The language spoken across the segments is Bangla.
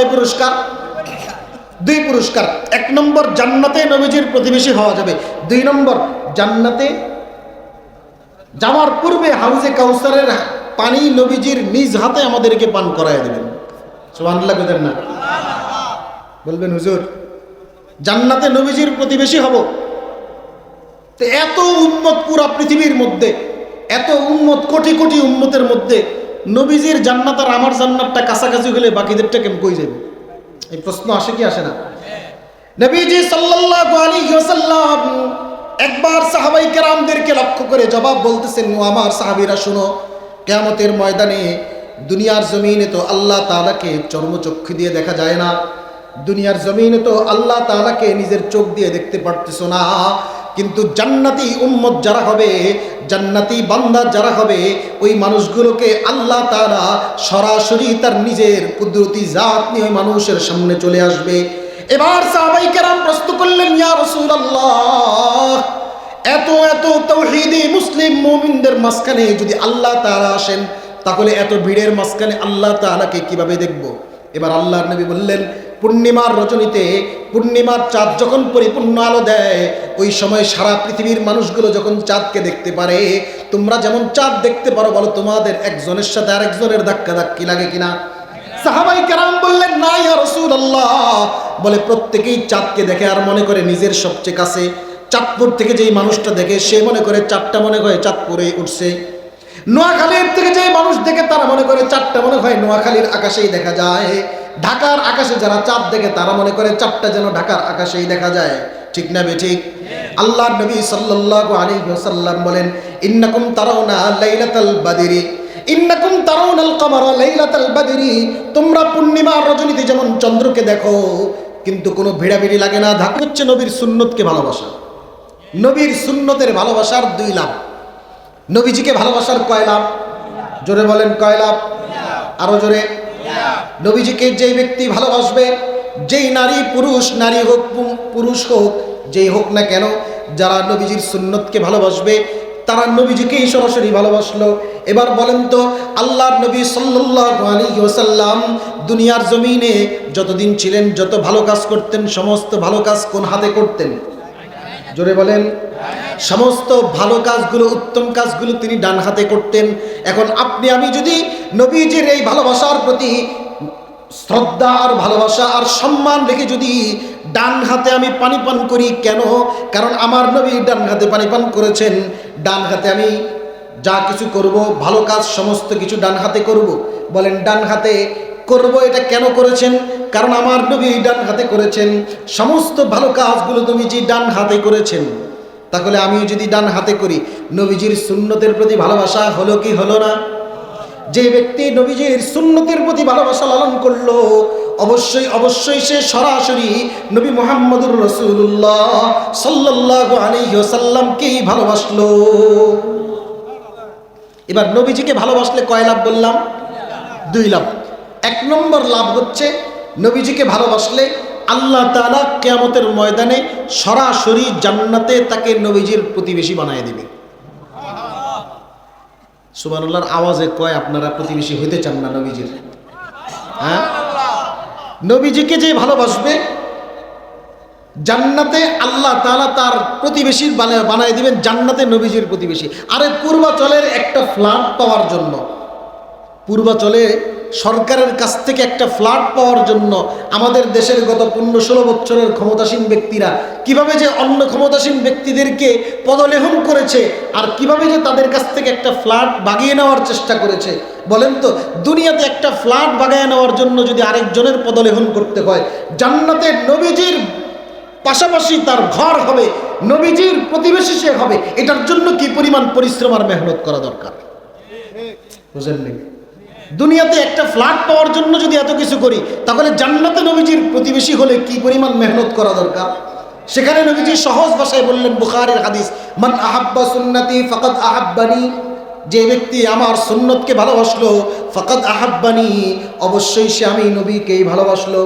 কয় পুরস্কার, দুই পুরস্কার, এক নম্বর জান্নাতে নবীজির প্রতিবেশী হওয়া যাবে, দুই নম্বর জান্নাতে যাওয়ার পূর্বে হাউজে কাউসারের পানি নবীজির নিজ হাতে আমাদেরকে পান করায় দেবেন। সুবহানাল্লাহ না। বলবেন, হুজুর, জান্নাতে নবীজির প্রতিবেশী হব। তো এত উন্মত পুরা পৃথিবীর মধ্যে, এত উন্মত কোটি কোটি উন্মতের মধ্যে নবীজির জান্নাত আর আমার জান্নাতটা কাছাকাছি হলে বাকিদেরটা কেমন কই যাবে? এই প্রশ্ন আসে কি আসে না? নবীজি সাল্লাল্লাহু আলাইহি ওয়াসাল্লাম একবার সাহাবাই কেরামদেরকে লক্ষ্য করে জবাব বলতেছেন, ও আমার সাহাবীরা, শুনো, কিয়ামতের ময়দানে দুনিয়ার জমিনে তো আল্লাহ তাআলাকে চর্মচক্ষু দিয়ে দেখা যায় না। দুনিয়ার জমিনে তো আল্লাহ তাআলাকে নিজের চোখ দিয়ে দেখতে পারতেছো না। কিন্তু জান্নাতি উম্মত যারা হবে, জান্নাতি বান্দা যারা হবে, ওই মানুষগুলোকে আল্লাহ তাআলা সরাসরি তার নিজের কুদরতি জাত নিয়ে ওই মানুষের সামনে চলে আসবে। এবার সাহাবাই কেরাম প্রশ্ন করলেন, ইয়া রাসূলুল্লাহ, এত এত তৌহিদি মুসলিম মুমিনদের মাঝখানে যদি আল্লাহ তাআলা আসেন, তাহলে এত ভিড়ের মাঝখানে আল্লাহ তাআলাকে কীভাবে দেখব? এবার আল্লাহর নবী বললেন পূর্ণিমার রজনীতে, পূর্ণিমার চাঁদ যখন পরিপূর্ণ আলো দেয়, ওই সময় সারা পৃথিবীর মানুষগুলো যখন চাঁদকে দেখতে পারে, তোমরা যেমন চাঁদ দেখতে পারো, বলো তোমাদের একজনের সাথে আরেকজনের ধাক্কা ধাক্কি লাগে কিনা? সাহাবাই কেরাম বললেন, না ইয়া রাসূলুল্লাহ। বলে, প্রত্যেকেই চাঁদকে দেখে আর মনে করে নিজের সবচেয়ে কাছে। চাঁদপুর থেকে যেই মানুষটা দেখে, সে মনে করে চাঁদটা মনে করে চাঁদপুরে উঠছে। নোয়াখালীর থেকে যেই মানুষ দেখে, তারা মনে করে চাঁদটা মনে হয় নোয়াখালীর আকাশেই দেখা যায়। ঢাকার আকাশে যারা চাঁদ দেখে, তারা মনে করে চাঁদটা যেন ঢাকার আকাশেই দেখা যায়। ঠিক না বে ঠিক? আল্লাহ নবী সাল্লাল্লাহু আলাইহি ওয়াসাল্লাম বলেন, ইন্নাকুম তারাউনা লাইলাতাল বাদরি। ইন্নাকুম তারাউনাল কমারা লাইলাতাল বাদরি। তোমরা পূর্ণিমার রজনীতে যেমন চন্দ্রকে দেখো, কিন্তু কোনো ভিড়াভিড়ি লাগে না। ধাক হচ্ছে নবীর সুন্নতকে ভালোবাসা। নবীর সুন্নতের ভালোবাসার দুই লাভ। নবীজিকে ভালোবাসার কয় লাভ? জোরে বলেন কয় লাভ? আরও জোরে। নবীজিকে যেই ব্যক্তি ভালোবাসবে, যেই নারী পুরুষ, নারী হোক পুরুষ হোক, যেই হোক না কেন, যারা নবীজির সুন্নতকে ভালোবাসবে, তারা নবীজিকেই সরাসরি ভালোবাসলো। এবার বলেন তো, আল্লাহর নবী সাল্লাল্লাহু আলাইহি দুনিয়ার জমিনে যতদিন ছিলেন, যত ভালো কাজ করতেন, সমস্ত ভালো কাজ কোন হাতে করতেন? জোরে বলেন, সমস্ত ভালো কাজগুলো, উত্তম কাজগুলো তিনি ডান হাতে করতেন। এখন আপনি, আমি যদি নবীজির এই ভালোবাসার প্রতি শ্রদ্ধা আর ভালোবাসা আর সম্মান রেখে যদি ডান হাতে আমি পানি পান করি, কেন? কারণ আমার নবী ডান হাতে পানি পান করেছেন। ডান হাতে আমি যা কিছু করব, ভালো কাজ, সমস্ত কিছু ডান হাতে করব। বলেন, ডান হাতে করব, এটা কেন করেছেন? কারণ আমার নবী ডান হাতে করেছেন। সমস্ত ভালো কাজগুলো তুমি যে ডান হাতে করেছেন, তাহলে আমিও যদি ডান হাতে করি, নবীজির সুন্নতের প্রতি ভালোবাসা হলো কি হলো না? যে ব্যক্তি নবীজির সুন্নতের প্রতি ভালোবাসা লালন করল, অবশ্যই অবশ্যই সে সরাসরি নবী মোহাম্মদুর রসুল্লাহ সাল্লাল্লাহু আলাইহি ওয়াসাল্লামকেই ভালোবাসলো। এবার নবীজিকে ভালোবাসলে কয় লাভ বললাম? দুই লাভ। এক নম্বর লাভ হচ্ছে নবীজিকে ভালোবাসলে আল্লাহ তালা কেয়ামতের ময়দানে সরাসরি জান্নাতে তাকে নবীজির প্রতিবেশী বানায় দিবে। সুবহানাল্লাহর আওয়াজে কয় আপনারা প্রতিবেশী হইতে চান না নবীজির? হ্যাঁ? নবীজিকে যে ভালোবাসবে, জান্নাতে আল্লাহ তালা তার প্রতিবেশীর বানায় দিবেন জান্নাতে নবীজির প্রতিবেশী। আরে পূর্বাচলের একটা ফ্ল্যাট পাওয়ার জন্য। পূর্বাচলে সরকারের কাছ থেকে একটা ফ্ল্যাট পাওয়ার জন্য আমাদের দেশের গত পনেরো ষোলো বছরের ক্ষমতাসীন ব্যক্তিরা কীভাবে যে অন্য ক্ষমতাসীন ব্যক্তিদেরকে পদলেহন করেছে আর কীভাবে যে তাদের কাছ থেকে একটা ফ্ল্যাট বাগিয়ে নেওয়ার চেষ্টা করেছে, বলেন তো? দুনিয়াতে একটা ফ্ল্যাট বাগিয়ে নেওয়ার জন্য যদি আরেকজনের পদলেহন করতে হয়, জান্নাতে নবীজির পাশাপাশি তার ঘর হবে, নবীজির প্রতিবেশী সে হবে, এটার জন্য কি পরিমাণ পরিশ্রম আর মেহনত করা দরকার? বুঝলেন দুনিয়াতে একটা ফ্ল্যাট পাওয়ার জন্য যদি এত কিছু করি, তাহলে জান্নাতে নবীজির প্রতিবেশী হলে কি পরিমাণ মেহনত করা দরকার? সেখানে নবীজি সহজ ভাষায় বললেন, বুখারের হাদিস, মান আহাব্বা সুন্নতি ফাকাদ আহাব্বানি। যে ব্যক্তি আমার সুন্নতকে ভালোবাসলো, ফাকাদ আহাব্বানি, অবশ্যই সে আমি নবীকেই ভালোবাসলো।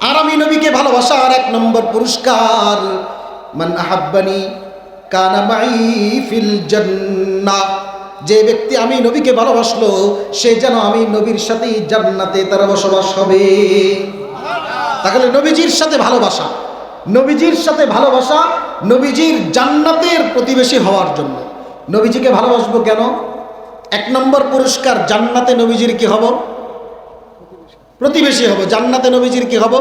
আর আমি নবীকে ভালোবাসার এক নম্বর পুরস্কার, মান আহাব্বানি কানা মাই ফিল জান্নাহ। যে ব্যক্তি আমি নবীকে ভালোবাসলো, সে যেন আমি নবীর সাথেই জান্নাতে তার বসবাস হবে। তাহলে নবীজির সাথে ভালোবাসা, নবীজির সাথে ভালোবাসা নবীজির জান্নাতের প্রতিবেশী হওয়ার জন্য। নবীজিকে ভালোবাসবো কেন? এক নম্বর পুরস্কার, জান্নাতে নবীজির কি হব? প্রতিবেশী হব। জান্নাতে নবীজির কি হব?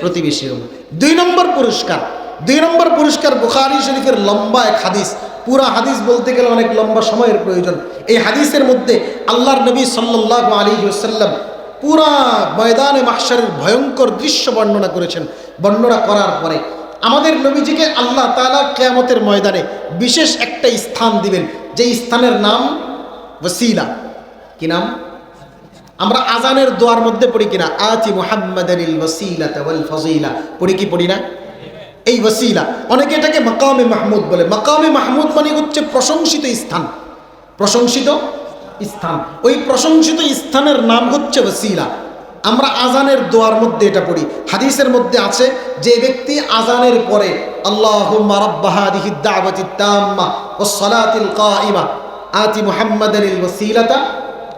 প্রতিবেশী হব। দুই নম্বর পুরস্কার, দুই নম্বর পুরস্কার বুখারি শরীফের লম্বা এক হাদিস। পুরা হাদিস বলতে গেলে অনেক লম্বা সময়ের প্রয়োজন। এই হাদিসের মধ্যে আল্লাহর নবী সাল্লাহ আলী সাল্লাম পুরা ময়দানে মাহসারের ভয়ঙ্কর দৃশ্য বর্ণনা করেছেন। বর্ণনা করার পরে আমাদের নবীজিকে আল্লাহ তালা কেয়ামতের ময়দানে বিশেষ একটা স্থান দিবেন। যে স্থানের নাম ওসিলা কি নাম? আমরা আজানের দোয়ার মধ্যে পড়ি কিনা? আতি ওয়াল ফাজিলা। পড়ি কি পড়ি না? এই ওয়াসিলা অনেকে এটাকে মাকামে মাহমুদ বলে মাকামে মাহমুদ মানে হচ্ছে প্রশংসিত স্থান প্রশংসিত স্থান ওই প্রশংসিত স্থানের নাম হচ্ছে ওয়াসিলা আমরা আজানের দোয়ার মধ্যে এটা পড়ি হাদিসের মধ্যে আছে যে ব্যক্তি আজানের পরে আল্লাহুম্মা রাব্বা হাদিহি দাওয়াতি তাম্মা ওয়াস সালাতিল কাইমা আতি মুহাম্মাদানিল ওয়াসিলাতা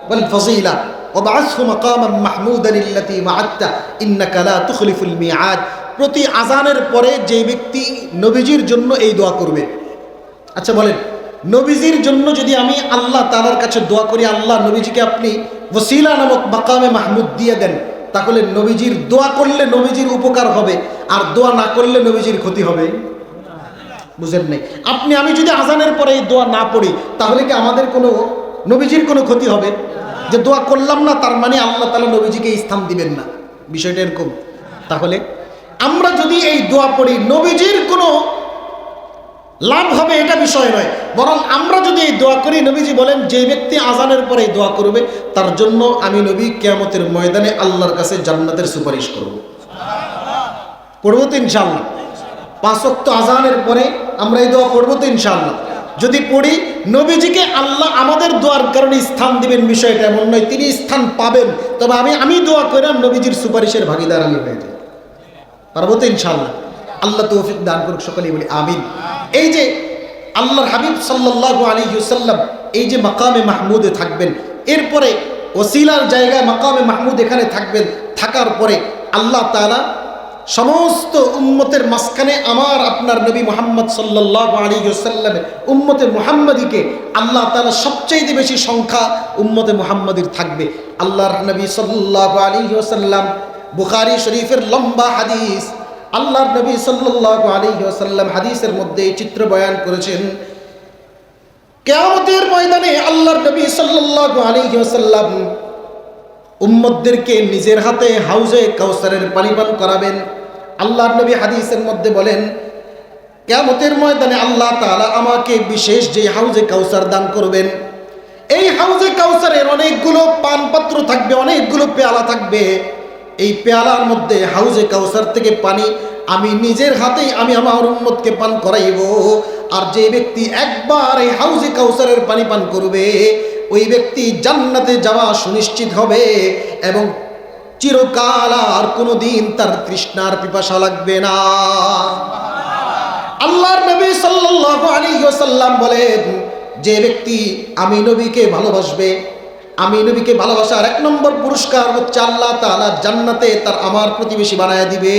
ওয়াল ফাজিলা وبعثه مقاما محمودا التي وعدته انك لا تخلف الميعاد প্রতি আজানের পরে যে ব্যক্তি নবীজির জন্য এই দোয়া করবে। আচ্ছা বলেন, নবীজির জন্য যদি আমি আল্লাহ তালার কাছে দোয়া করি, আল্লাহ নবীজিকে আপনি ওসিলা নামক মাকামে মাহমুদ দিয়ে দেন, তাহলে নবীজির দোয়া করলে নবীজির উপকার হবে, আর দোয়া না করলে নবীজির ক্ষতি হবে? বুঝেন নাই। আপনি, আমি যদি আজানের পরে এই দোয়া না পড়ি, তাহলে কি আমাদের কোনো নবীজির কোনো ক্ষতি হবে? যে দোয়া করলাম না, তার মানে আল্লাহ তালা নবীজিকে স্থান দিবেন না। বিষয়টা এরকম। তাহলে আমরা যদি এই দোয়া পড়ি, নবীজির কোনো লাভ হবে এটা বিষয় নয়। বরং আমরা যদি এই দোয়া করি, নবীজি বলেন, যে ব্যক্তি আজানের পরে এই দোয়া করবে, তার জন্য আমি নবী কেয়ামতের ময়দানে আল্লাহর কাছে জান্নাতের সুপারিশ করব। পড়ব তো ইনশাল্লাহ পাঁচক্ত আজানের পরে আমরা এই দোয়া পড়ব তো ইনশাল্লাহ যদি পড়ি, নবীজিকে আল্লাহ আমাদের দোয়ার কারণে স্থান দিবেন, বিষয়টা এমন নয়, তিনি স্থান পাবেন। তবে আমি আমি দোয়া করাম নবীজির সুপারিশের ভাগিদার আমি হয়ে যাই। পারব তো ইনশাল্লাহ আল্লাহ তৌফিক দান করুক সকলেই বলি, আমিন। এই যে আল্লাহর হাবিব সাল্লাহ আলী এই যে মাকামে মাহমুদে থাকবেন, এরপরে ওসিলার জায়গায় মাকামে মাহমুদ এখানে থাকবেন, থাকার পরে আল্লাহ তালা সমস্ত উম্মতের মাঝখানে আমার, আপনার নবী মোহাম্মদ সাল্লাহ আলী সাল্লামের উম্মতে মোহাম্মদীকে আল্লাহ তালা সবচেয়ে বেশি সংখ্যা উম্মতে মোহাম্মদীর থাকবে। আল্লাহর নবী সাল্লাহ আলী সাল্লাম বুখারি শরীফের লম্বা হাদিস। আল্লাহর নবী সাল্লাহ আলী সাল্লাম হাদিসের মধ্যে চিত্র বয়ান করেছেন, কেয়ামতের ময়দানে আল্লাহর নবী সাল্লাহ আলী সাল্লাম উম্মদদেরকে নিজের হাতে হাউজে কাউসারের পানি পান করাবেন। আল্লাহর নবী হাদিসের মধ্যে বলেন, কেয়ামতের ময়দানে আল্লাহ তাআলা আমাকে বিশেষ যে হাউজে কাউসার দান করবেন, এই হাউজে কাউসারের অনেকগুলো পানপাত্র থাকবে, অনেকগুলো পেয়ালা থাকবে। এই পেয়ালার মধ্যে হাউজে কাউসার থেকে পানি আমি নিজের হাতেই আমি আমার উম্মতকে পান করাইব। আর যে ব্যক্তি একবার এই হাউজে কাউসারের পানি পান করবে, ওই ব্যক্তি জান্নাতে যাওয়া সুনিশ্চিত হবে এবং চিরকাল আর কোনো দিন তার তৃষ্ণার পিপাসা লাগবে না। আল্লাহর নবী সাল্লাল্লাহু আলাইহি ওয়াসাল্লাম বলেন, যে ব্যক্তি আমি নবীকে ভালোবাসবে আমি নবীকে ভালোবাসার এক নম্বর পুরস্কার হচ্ছে আল্লাহ তাআলা জান্নাতে তার আমার প্রতিবেশী বানায় দিবে।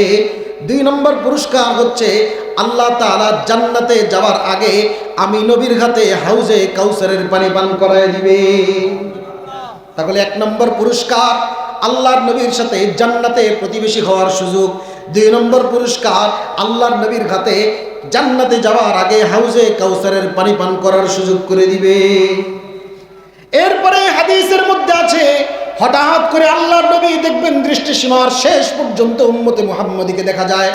দুই নম্বর পুরস্কার হচ্ছে আল্লাহ তাআলা জান্নাতে যাওয়ার আগে আমি নবীর হাতে হাউজে কাউসারের পানি পান করায় দিবে। তাহলে এক নম্বর পুরস্কার আল্লাহর নবীর সাথে জান্নাতে প্রতিবেশী হওয়ার সুযোগ। দুই নম্বর পুরস্কার আল্লাহর নবীর হাতে জান্নাতে যাওয়ার আগে হাউজে কাউসারের পানি পান করার সুযোগ করে দিবে। এরপরে হাদিসের মধ্যে আছে, হঠাৎ করে আল্লাহর নবী দেখবেন দৃষ্টিসীমার শেষ পর্যন্ত উম্মতে মুহাম্মদীকে দেখা যায়।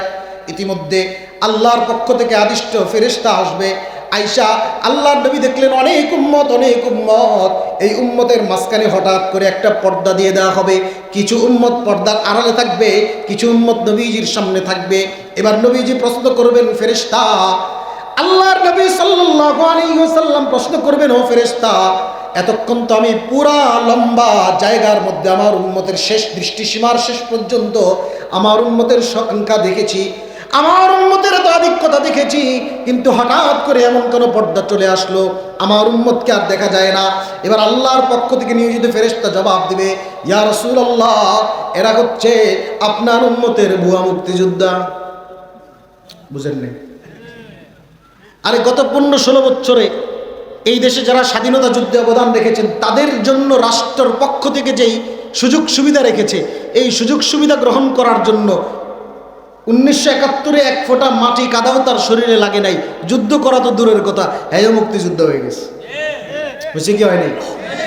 ইতিমধ্যে আল্লাহর পক্ষ থেকে আদিষ্ট ফেরেশতা আসবে। আইসা আল্লাহর নবী দেখলেন অনেক উম্মত অনেক উম্মত। এই উম্মতের মাঝখানে হঠাৎ করে একটা পর্দা দিয়ে দেওয়া হবে। কিছু উম্মত পর্দার আড়ালে থাকবে, কিছু উম্মত নবীজির সামনে থাকবে। এবার নবীজি প্রশ্ন করবেন, ফেরেশতা, আল্লাহর নবী ওয়াসাল্লাম প্রশ্ন করবেন, ও ফেরেশতা এতক্ষণ তো আমি পুরা লম্বা জায়গার মধ্যে আমার উন্মতের শেষ দৃষ্টিসীমার শেষ পর্যন্ত আমার উন্মতের সংখ্যা দেখেছি, আমার উন্মতের তো আধিক্যতা দেখেছি, কিন্তু হঠাৎ করে এমন কোনো পর্দা চলে আসলো, আমার উন্মতকে আর দেখা যায় না। এবার আল্লাহর পক্ষ থেকে নিয়োজিত ফেরেশতা জবাব দিবে, ইয়া রাসূলুল্লাহ, এরা হচ্ছে আপনার উন্মতের ভুয়া মুক্তিযোদ্ধা। বুঝেন আরে গত পনেরো ষোলো বছরে এই দেশে যারা স্বাধীনতা যুদ্ধে অবদান রেখেছেন, তাদের জন্য রাষ্ট্রের পক্ষ থেকে যেই সুযোগ সুবিধা রেখেছে, এই সুযোগ সুবিধা গ্রহণ করার জন্য উনিশশো একাত্তরে এক ফোঁটা মাটি কাদাও তার শরীরে লাগে নাই। যুদ্ধ করা তো দূরের কথা। হ্যাঁ মুক্তিযুদ্ধ হয়ে গেছে। বুঝছে কি হয়নি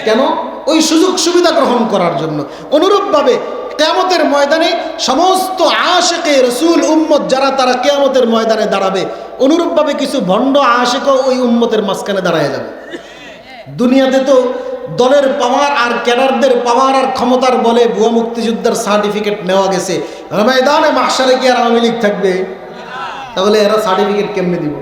কেন? ওই সুযোগ সুবিধা গ্রহণ করার জন্য। অনুরূপভাবে কেয়ামতের ময়দানে সমস্ত আশেকে রসুল, উম্মত যারা, তারা কেয়ামতের ময়দানে দাঁড়াবে। অনুরূপভাবে কিছু ভণ্ড আশেকও ওই উম্মতের মাঝখানে দাঁড়ায় যাবে। দুনিয়াতে তো দলের পাওয়ার আর ক্যাডারদের পাওয়ার আর ক্ষমতার বলে ভুয়া মুক্তিযুদ্ধের সার্টিফিকেট নেওয়া গেছে। ময়দানে মাসারে কি আর আওয়ামী লীগ থাকবে? তাহলে এরা সার্টিফিকেট কেমনে দিব?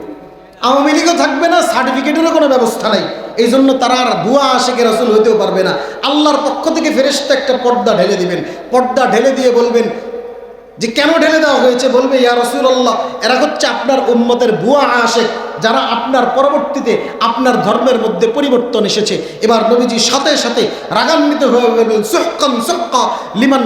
আওয়ামী লীগও থাকবে না, সার্টিফিকেটেরও কোনো ব্যবস্থা নাই। এই জন্য তারা আর ভুয়া আশেকে রসুল হইতেও পারবে না। আল্লাহর পক্ষ থেকে ফেরেস্তা একটা পর্দা ঢেলে দিবেন। পর্দা ঢেলে দিয়ে বলবেন যে কেন ঢেলে দেওয়া হয়েছে বলবে ইয়া রসুল্লাহ এরা হচ্ছে আপনার উম্মতের ভুয়া আশেক। যারা আপনার পরবর্তীতে আপনার ধর্মের মধ্যে পরিবর্তন এসেছে। এবার নবীজি সাথে সাথে রাগান্বিত হয়ে লিমান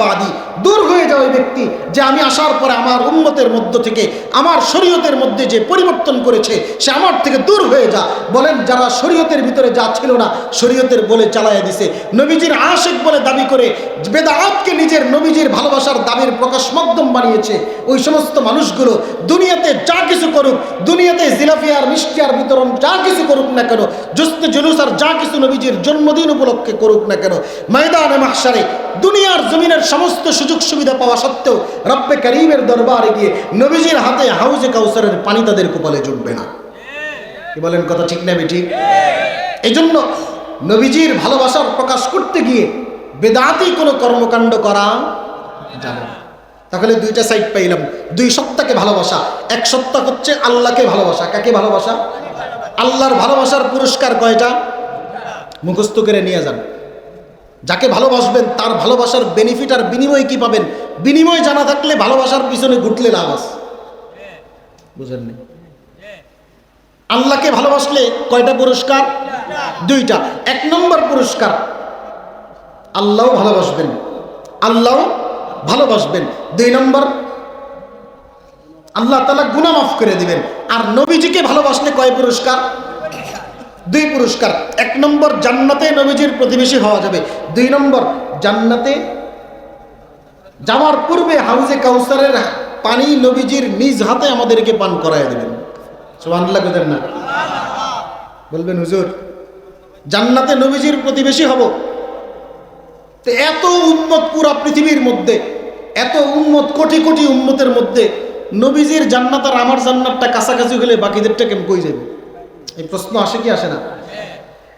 বাদি। দূর হয়ে যাওয়া ব্যক্তি, যে আমি আসার পরে আমার উম্মতের মধ্য থেকে, আমার শরীয়তের মধ্যে যে পরিবর্তন করেছে, সে আমার থেকে দূর হয়ে যা। বলেন, যারা শরীয়তের ভিতরে যা ছিল না, শরীয়তের বলে চালাইয়া দিছে। নবীজির আশেক বলে দাবি করে বেদাতকে নিজের নবীজির ভালোবাসার দাবির প্রকাশ মাধ্যম বানিয়েছে। ওই সমস্ত মানুষগুলো দুনিয়াতে যা কিছু করুক, দুনিয়াতে জিলাফিয়ার মিষ্টিয়ার বিতরণ যা কিছু করুক না কেন জুস্তে জুলুস আর যা কিছু নবীজির জন্মদিন উপলক্ষে করুক না কেন, ময়দানে মাহসারে দুনিয়ার জমিনের সমস্ত সুযোগ সুবিধা পাওয়া সত্ত্বেও রব্বে করিমের দরবারে গিয়ে নবীজির হাতে হাউজে কাউসারের পানি তাদের কপালে জুটবে না। কি বলেন কথা ঠিক না ঠিক এই জন্য নবীজির ভালোবাসার প্রকাশ করতে গিয়ে বেদাতি কোনো কর্মকাণ্ড করা যাবে না। তাহলে দুইটা সাইড পাইলাম। দুই সত্তাকে ভালোবাসা। এক সত্তা হচ্ছে আল্লাহকে ভালোবাসা। কাকে ভালোবাসা? আল্লাহর ভালোবাসার পুরস্কার কয়টা? মুখস্থ করে নিয়ে যান। যাকে ভালোবাসবেন, তার ভালোবাসার বেনিফিট আর বিনিময় কি পাবেন? বিনিময় জানা থাকলে ভালোবাসার পিছনে ঘুটলে লাভ আছে। বুঝেননি? আল্লাহকে ভালোবাসলে কয়টা পুরস্কার? দুইটা। এক নম্বর পুরস্কার আল্লাহ ভালোবাসবেন। আল্লাহ ভালোবাসবেন। দুই নম্বর, আল্লাহ তালা গুনা মাফ করে দিবেন। আর নবীজিকে ভালোবাসলে কয় পুরস্কার? দুই পুরস্কার। এক নম্বর, জান্নাতে নবীজির প্রতিবেশী হওয়া যাবে। দুই নম্বর, জান্নাতে যাওয়ার পূর্বে হাউজে কাউসারের পানি নবীজির নিজ হাতে আমাদেরকে পান করায় দেবেন। না। বলবেন, হুজুর, জান্নাতে নবীজির প্রতিবেশী হব। তো এত উন্মত পুরা পৃথিবীর মধ্যে এত উন্মত কোটি কোটি উন্মতের মধ্যে নবীজির জান্নাত আর আমার জান্নাতটা কাছাকাছি হলে বাকিদেরটা কেমন কই যাবে এই প্রশ্ন আসে কি আসে না?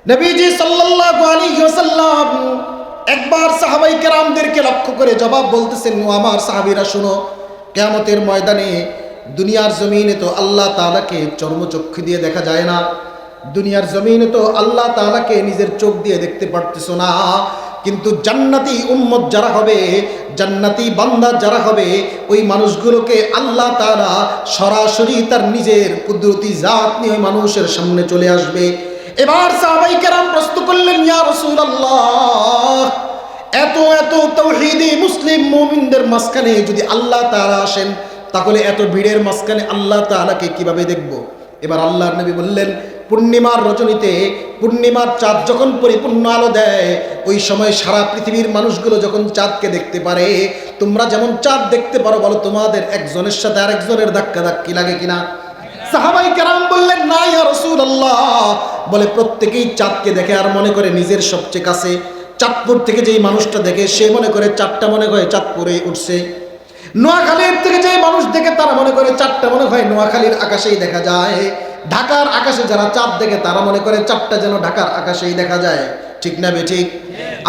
নবীজি সাল্লাল্লাহু আলাইহি ওয়াসাল্লাম একবার সাহাবাই কেরামদেরকে লক্ষ্য করে জবাব বলতেছেন, ও আমার সাহাবীরা, শুনো, কিয়ামতের ময়দানে দুনিয়ার জমিনে তো আল্লাহ তাআলাকে চর্মচক্ষু দিয়ে দেখা যায় না। দুনিয়ার জমিনে তো আল্লাহ তাআলাকে নিজের চোখ দিয়ে দেখতে পারতেছো না। কিন্তু জান্নাতি উম্মত যারা হবে, জান্নাতি বান্দা যারা হবে, ওই মানুষগুলোকে আল্লাহ তারা সরাসরি তার নিজের কুদরতি জাত নিয়ে মানুষের সামনে চলে আসবে। এবার সাহাবাই কেরাম করলেন, ইয়া রাসূলুল্লাহ, এত এত তৌহিদি মুসলিম মুমিনদের মাঝখানে যদি আল্লাহ তারা আসেন, তাহলে এত ভিড়ের মাঝখানে আল্লাহ তাআলাকে কীভাবে দেখব? এবার আল্লাহর নবী বললেন পূর্ণিমার রজনীতে, পূর্ণিমার চাঁদ যখন পরিপূর্ণ আলো দেয়, ওই সময় সারা পৃথিবীর মানুষগুলো যখন চাঁদকে দেখতে পারে, তোমরা যেমন চাঁদ দেখতে পারো, বলো তোমাদের একজনের সাথে আরেকজনের ধাক্কা ধাক্কি লাগে কিনা? সাহাবাই কেরাম বললেন, না, ইয়া বলে, প্রত্যেকেই চাঁদকে দেখে আর মনে করে নিজের সবচেয়ে কাছে। চাঁদপুর থেকে যেই মানুষটা দেখে, সে মনে করে চাঁদটা মনে করে চাঁদপুরে উঠছে। নোয়াখালীর থেকে যে মানুষ দেখে, তারা মনে করে চারটা মনে হয় নোয়াখালীর আকাশেই দেখা যায়। ঢাকার আকাশে যারা চাঁদ দেখে, তারা মনে করে চাঁদটা যেন ঢাকার আকাশেই দেখা যায়। ঠিক না ঠিক?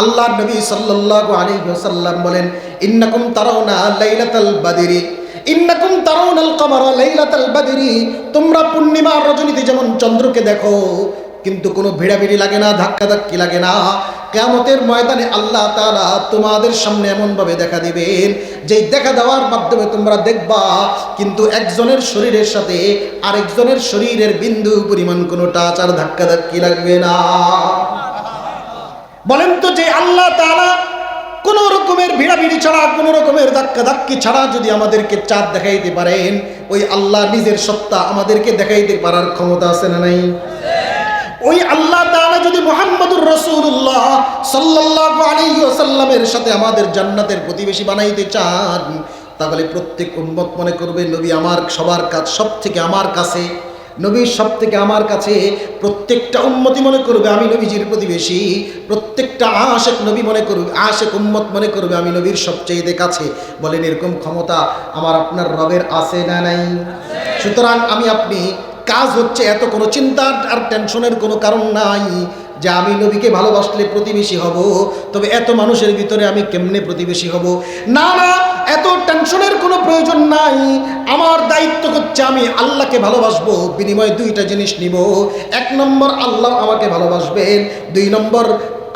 আল্লাহ নবী সাল্লাল্লাহু আলাইহি ওয়াসাল্লাম বলেন, ইন্নাকুম তারাউনা লাইলাতাল বাদরি। ইন্নাকুম তারাউনাল কমারা লাইলাতাল বাদরি। তোমরা পূর্ণিমার রজনীতে যেমন চন্দ্রকে দেখো কিন্তু কোনো ভিড়াভিড়ি লাগে না ধাক্কা ধাক্কি লাগে না। কেয়ামতের ময়দানে আল্লাহ তালা তোমাদের সামনে এমনভাবে দেখা দিবেন, যেই দেখা দেওয়ার মাধ্যমে তোমরা দেখবা, কিন্তু একজনের শরীরের সাথে আরেকজনের শরীরের বিন্দু পরিমাণ কোনো টাচ আর ধাক্কা ধাক্কি লাগবে না। বলেন তো যে আল্লাহ তালা কোন রকমের ভিড়াভিড়ি ছাড়া, কোন রকমের ধাক্কা ধাক্কি ছাড়া যদি আমাদেরকে চাঁদ দেখাইতে পারেন, ওই আল্লাহ নিজের সত্তা আমাদেরকে দেখাইতে পারার ক্ষমতা আছে না নাই? ওই আল্লাহ তাআলা যদি মোহাম্মদুর রসুল্লাহ সাল্লাল্লাহু আলাইহি ওয়াসাল্লামের সাথে আমাদের জান্নাতের প্রতিবেশী বানাইতে চান, তাহলে প্রত্যেক উম্মত মনে করবে, নবী আমার সবার কাজ সব থেকে আমার কাছে নবীর সব থেকে আমার কাছে, প্রত্যেকটা উম্মতি মনে করবে আমি নবীজির প্রতিবেশী, প্রত্যেকটা আশেক নবী মনে করবে, আশেক উম্মত মনে করবে আমি নবীর সবচেয়ে কাছে। বলেন এরকম ক্ষমতা আমার আপনার রবের আছে না নাই? সুতরাং আমি আপনি কাজ হচ্ছে এত কোনো চিন্তা আর টেনশনের কোনো কারণ নাই যে আমি নবীকে ভালোবাসলে প্রতিবেশী হব, তবে এত মানুষের ভিতরে আমি কেমনে প্রতিবেশী হব? না না, এত টেনশনের কোনো প্রয়োজন নাই। আমার দায়িত্ব হচ্ছে আমি আল্লাহকে ভালোবাসবো, বিনিময়ে দুইটা জিনিস নিব। এক নম্বর, আল্লাহ আমাকে ভালোবাসবেন। দুই নম্বর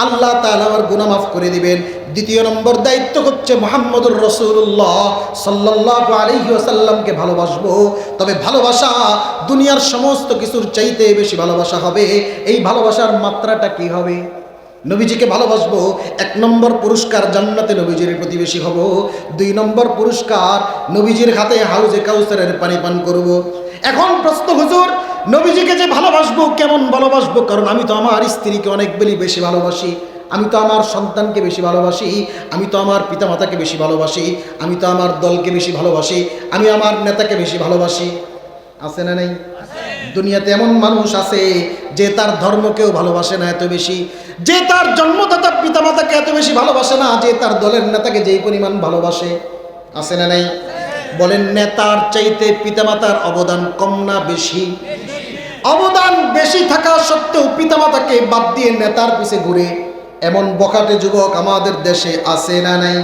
আল্লাহ তাআলা আমার গুনাহ মাফ করে দিবেন। দ্বিতীয় নম্বর দায়িত্ব হচ্ছে মোহাম্মদুর রসুল্লাহ সাল্লাল্লাহু আলাইহি ওয়াসাল্লামকে ভালোবাসবো। তবে ভালোবাসা দুনিয়ার সমস্ত কিছুর চাইতে বেশি ভালোবাসা হবে। এই ভালোবাসার মাত্রাটা কি হবে? নবীজিকে ভালোবাসবো। এক নম্বর পুরস্কার জান্নাতে নবীজির প্রতিবেশী হব। দুই নম্বর পুরস্কার নবীজির হাতে হাউজে কাউসারের পানি পান করব। এখন প্রশ্ন, হুজুর নবীজিকে যে ভালোবাসবো, কেমন ভালোবাসবো? কারণ আমি তো আমার স্ত্রীকে অনেক বেলি বেশি ভালোবাসি। আমি তো আমার সন্তানকে বেশি ভালোবাসি। আমি তো আমার পিতামাতাকে বেশি ভালোবাসি। আমি তো আমার দলকে বেশি ভালোবাসি। আমি আমার নেতাকে বেশি ভালোবাসি। আছে না নেই? দুনিয়াতে এমন মানুষ আছে যে তার ধর্মকেও ভালোবাসে না এত বেশি। যে তার জন্মদাতা পিতামাতাকে এত বেশি ভালোবাসে না যে তার দলের নেতাকে যেই পরিমাণ ভালোবাসে। আছে না নাই? বলেন, নেতার চাইতে পিতামাতার অবদান কম না বেশি? অবদান বেশি থাকা সত্ত্বেও পিতামাতাকে বাদ দিয়ে নেতার পিছে ঘুরে, এমন বখাটে যুবক আমাদের দেশে আছে না নাই?